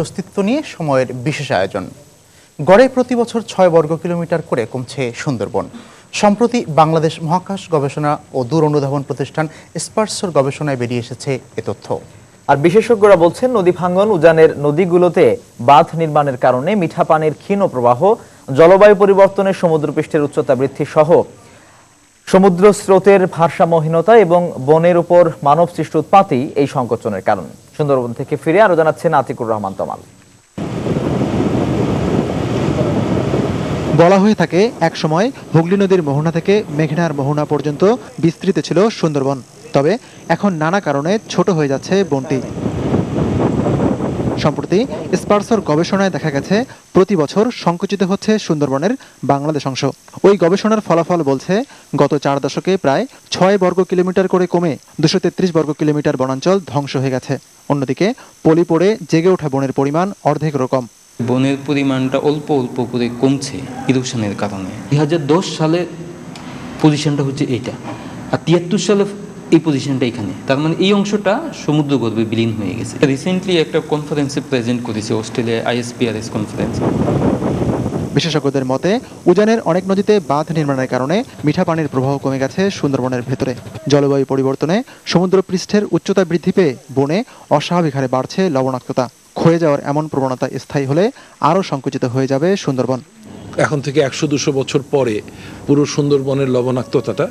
অস্তিত্ব নিয়ে সময়ের বিশেষ আয়োজন। গড়ে প্রতি বছর ছয় বর্গ কিলোমিটার করে কমছে সুন্দরবন। সম্প্রতি বাংলাদেশ মহাকাশ গবেষণা ও দূর অনুধাবন প্রতিষ্ঠান স্পার্সর গবেষণায় বেরিয়ে এসেছে এ তথ্য। আর বিশেষজ্ঞরা বলছেন, নদী ভাঙ্গন উজানের নদীগুলোতে বাঁধ নির্মাণের কারণে মিঠা পানির ক্ষীণ প্রবাহ, জলবায়ু পরিবর্তনে সমুদ্রপৃষ্ঠের উচ্চতা বৃদ্ধি সহ সমুদ্র স্রোতের ভারসাম্যহীনতা এবং বনের উপর মানব সৃষ্ট উৎপাতই এই সংকোচনের কারণ। সুন্দরবন থেকে ফিরে আরও জানাচ্ছেন আতিকুর রহমান তমাল। বলা হয়ে থাকে এক সময় হুগলি নদীর মোহনা থেকে মেঘনার মোহনা পর্যন্ত বিস্তৃত ছিল সুন্দরবন। তবে এখন নানা কারণে ছোট হয়ে যাচ্ছে বনটি। সম্প্রতি স্পার্সর গবেষণায় দেখা গেছে, প্রতি বছর সংকুচিত হচ্ছে সুন্দরবনের বাংলাদেশ অংশ। ওই গবেষণার ফলাফল বলছে, গত চার দশকে প্রায় ছয় বর্গ কিলোমিটার করে কমে দুশো তেত্রিশ বর্গ কিলোমিটার বনাঞ্চল ধ্বংস হয়ে গেছে। অন্যদিকে, পলি পড়ে জেগে ওঠা বনের পরিমাণ অর্ধেক রকম। বনের পরিমাণটা অল্প অল্প করে কমছে ইরোশনের কারণে। দুই হাজার দশ সালে পজিশনটা হচ্ছে এইটা। আর তিয়াত্তর সালে এই পজিশনটা এখানে। তার মানে এই অংশটা সমুদ্র গর্ভে বিলীন হয়ে গেছে। রিসেন্টলি একটা কনফারেন্সে প্রেজেন্ট করেছে অস্ট্রেলিয়া আইএসপিআরএস কনফারেন্স বিশেষজ্ঞদের মতে, উজানের অনেক নদীতে বাঁধ নির্মাণের কারণে মিঠা পানির প্রবাহ কমে গেছে সুন্দরবনের ভেতরে। জলবায়ু পরিবর্তনে সমুদ্র পৃষ্ঠের উচ্চতা বৃদ্ধি পেয়ে বনে অস্বাভাবিক হারে বাড়ছে লবণাক্ততা। ক্ষয়ে যাওয়ার এমন প্রবণতা স্থায়ী হলে আরও সংকুচিত হয়ে যাবে সুন্দরবন। এখন থেকে একশো দুশো বছর পরে পুরো সুন্দরবনের লবণাক্ততাটা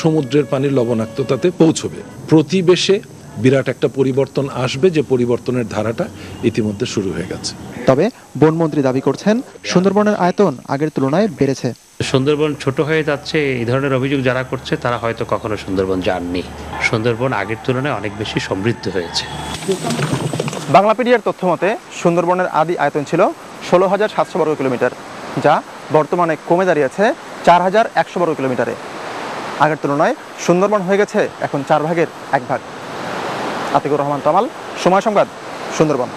সমুদ্রের পানির লবণাক্ততাতে পৌঁছবে। প্রতিবেশে বিরাট একটা পরিবর্তন আসবে যে পরিবর্তনের ধারাটা ইতিমধ্যে শুরু হয়ে গেছে। তবে বনমন্ত্রী দাবি করছেন সুন্দরবনের আয়তন আগের তুলনায় বেড়েছে। সুন্দরবন ছোট হয়ে যাচ্ছে এই ধরনের অভিযোগ যারা করছে তারা হয়তো কখনো সুন্দরবন যাননি। সুন্দরবন আগের তুলনায় অনেক বেশি সমৃদ্ধ হয়েছে। বাংলাপিডিয়ার তথ্য মতে সুন্দরবনের আদি আয়তন ছিল ষোলো হাজার সাতশো বর্গ কিলোমিটার। যা বর্তমানে কমে দাঁড়িয়েছে চার হাজার একশো বর্গ কিলোমিটারে। আগের তুলনায় সুন্দরবন হয়ে গেছে এখন চার ভাগের এক ভাগ। আতিকুর রহমান তামাল, সময় সংবাদ, সুন্দরবন।